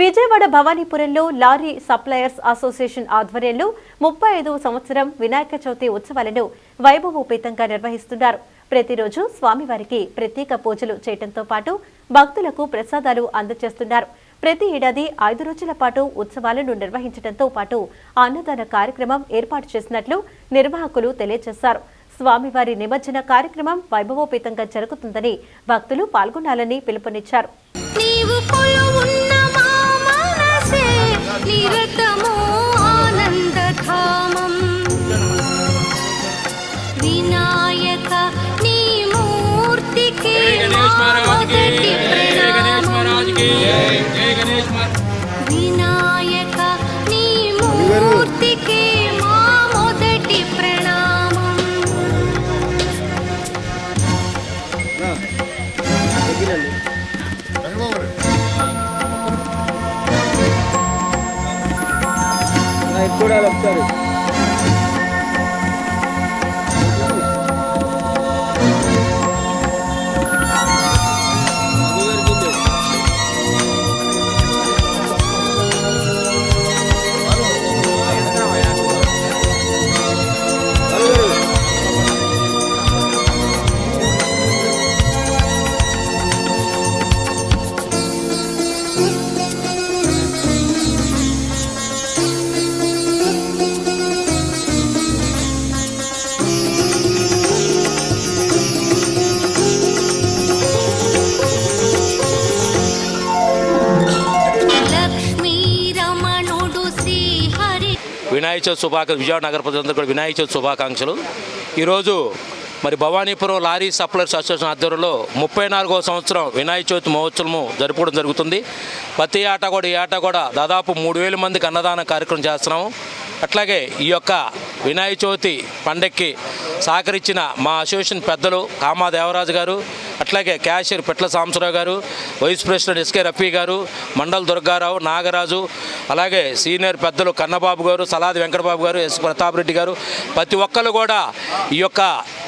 విజయవాడ భవానీపురంలో lorry suppliers association ఆధ్వర్యంలో ముప్పై ఐదవ సంవత్సరం వినాయక చవితి ఉత్సవాలను వైభవోపేతంగా నిర్వహిస్తున్నారు. ప్రతిరోజు స్వామివారికి ప్రత్యేక పూజలు చేయడంతో పాటు భక్తులకు ప్రసాదాలు అందజేస్తున్నారు ప్రతి ఏడాది ఐదు రోజుల పాటు ఉత్సవాలను నిర్వహించడంతో పాటు అన్నదాన కార్యక్రమం ఏర్పాటు చేసినట్లు నిర్వాహకులు తెలియజేశారు. స్వామివారి నిమజ్జన కార్యక్రమం వైభవోపేతంగా జరుగుతుందని భక్తులు పాల్గొనాలని పిలుపునిచ్చారు. నిరతము ఆనందధామం. వినాయక నీ మూర్తికి మొదటి ప్రణామం. వినాయక నీ మూర్తికి మా మొదటి ప్రణామం. చూడాలి ఒకసారి వినాయక చవితి శుభాకాంక్షలు విజయవాడ నగర ప్రజలందరూ కూడా వినాయక చవితి శుభాకాంక్షలు. ఈరోజు మరి భవానీపురం లారీ సప్లయర్స్ అసోసియేషన్ ఆధ్వర్యంలో ముప్పై నాలుగవ సంవత్సరం వినాయక చవితి మహోత్సవము జరుపుకోవడం జరుగుతుంది. ప్రతి ఆట కూడా ఈ ఆట కూడా దాదాపు మూడు వేల మందికి అన్నదాన కార్యక్రమం చేస్తున్నాము. అట్లాగే ఈ యొక్క వినాయక చవితి పండక్కి సహకరించిన మా అసోసియేషన్ పెద్దలు కామా దేవరాజు గారు అట్లాగే క్యాషియర్ పెట్ల సాంబశివరావు గారు వైస్ ప్రెసిడెంట్ ఎస్కే రఫీ గారు మండల్ దుర్గారావు నాగరాజు అలాగే సీనియర్ పెద్దలు కన్నబాబు గారు సలాది వెంకటబాబు గారు ఎస్ ప్రతాప్ రెడ్డి గారు ప్రతి ఒక్కరు కూడా ఈ యొక్క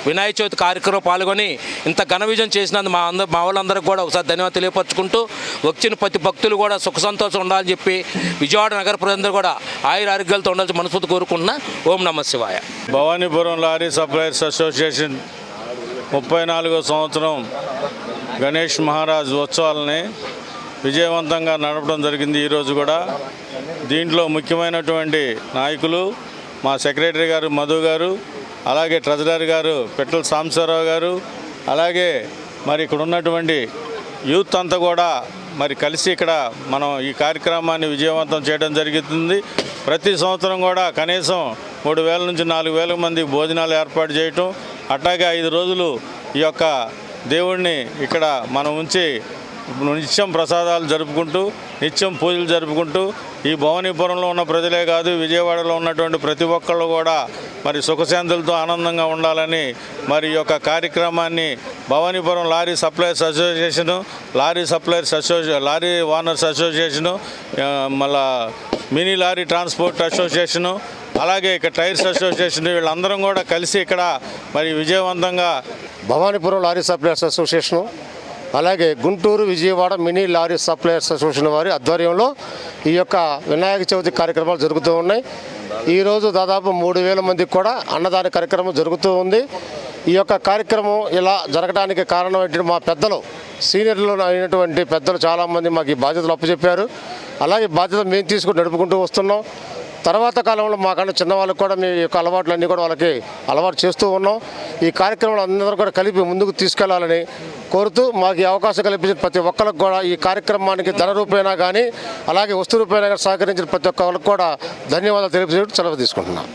వినాయక చవితి కార్యక్రమం పాల్గొని ఇంత ఘన విజయం చేసినందుకు మా అందరూ మా వాళ్ళందరికీ కూడా ఒకసారి ధన్యవాదాలు తెలియపరచుకుంటూ వచ్చిన ప్రతి భక్తులు కూడా సుఖ సంతోషం ఉండాలని చెప్పి విజయవాడ నగర ప్రజలందరూ కూడా ఆయుర ఆరోగ్యాలతో ఉండాల్సి మనస్ఫూర్తి కోరుకుంటున్నా. ఓం నమ శివాయ. భవానీపురం లారీ సప్లైర్స్ అసోసియేషన్ ముప్పై నాలుగో సంవత్సరం గణేష్ మహారాజ్ ఉత్సవాలని విజయవంతంగా నడపడం జరిగింది ఈరోజు కూడా. దీంట్లో ముఖ్యమైనటువంటి నాయకులు మా సెక్రటరీ గారు మధు గారు అలాగే ట్రెజరర్ గారు పెట్ల సాంబశివరావు గారు అలాగే మరి ఇక్కడ ఉన్నటువంటి యూత్ అంతా కూడా మరి కలిసి ఇక్కడ మనం ఈ కార్యక్రమాన్ని విజయవంతం చేయడం జరుగుతుంది. ప్రతి సంవత్సరం కూడా కనీసం మూడు వేల నుంచి నాలుగు వేల మంది భోజనాలు ఏర్పాటు చేయటం అట్లాగే ఐదు రోజులు ఈ యొక్క దేవుణ్ణి ఇక్కడ మనం ఉంచి నిత్యం ప్రసాదాలు జరుపుకుంటూ నిత్యం పూజలు జరుపుకుంటూ ఈ భవానీపురంలో ఉన్న ప్రజలే కాదు విజయవాడలో ఉన్నటువంటి ప్రతి ఒక్కళ్ళు కూడా మరి సుఖశాంతులతో ఆనందంగా ఉండాలని మరి యొక్క కార్యక్రమాన్ని Bhavanipuram lorry suppliers association lorry suppliers అసోసియే lorry owners association మళ్ళా మినీ లారీ ట్రాన్స్పోర్ట్ అసోసియేషను అలాగే ఇక్కడ టైర్స్ అసోసియేషన్ వీళ్ళందరం కూడా కలిసి ఇక్కడ మరి విజయవంతంగా భవానీపురం లారీ సప్లయర్స్ అసోసియేషను అలాగే Guntur Vijayawada mini lorry suppliers association వారి ఆధ్వర్యంలో ఈ యొక్క వినాయక చవితి కార్యక్రమాలు జరుగుతూ ఉన్నాయి. ఈరోజు దాదాపు మూడు వేల మందికి కూడా అన్నదాన కార్యక్రమం జరుగుతూ ఉంది. ఈ యొక్క కార్యక్రమం ఇలా జరగడానికి కారణం ఏంటంటే మా పెద్దలు సీనియర్లు అయినటువంటి పెద్దలు చాలామంది మాకు ఈ బాధ్యతలు అప్పచెప్పారు. అలాగే బాధ్యత మేము తీసుకుని నడుపుకుంటూ వస్తున్నాం. తర్వాత కాలంలో మాకన్నా చిన్నవాళ్ళకి కూడా మీ యొక్క అలవాట్లన్నీ కూడా వాళ్ళకి అలవాటు చేస్తూ ఉన్నాం. ఈ కార్యక్రమంలో అందరూ కూడా కలిపి ముందుకు తీసుకెళ్ళాలని కోరుతూ మాకు ఈ అవకాశం కల్పించిన ప్రతి ఒక్కరికి కూడా ఈ కార్యక్రమానికి ధన రూపేణా కానీ అలాగే వస్తు రూపేణా కానీ సహకరించిన ప్రతి ఒక్కరికి కూడా ధన్యవాదాలు తెలియజేస్తూ సెలవు తీసుకుంటున్నాను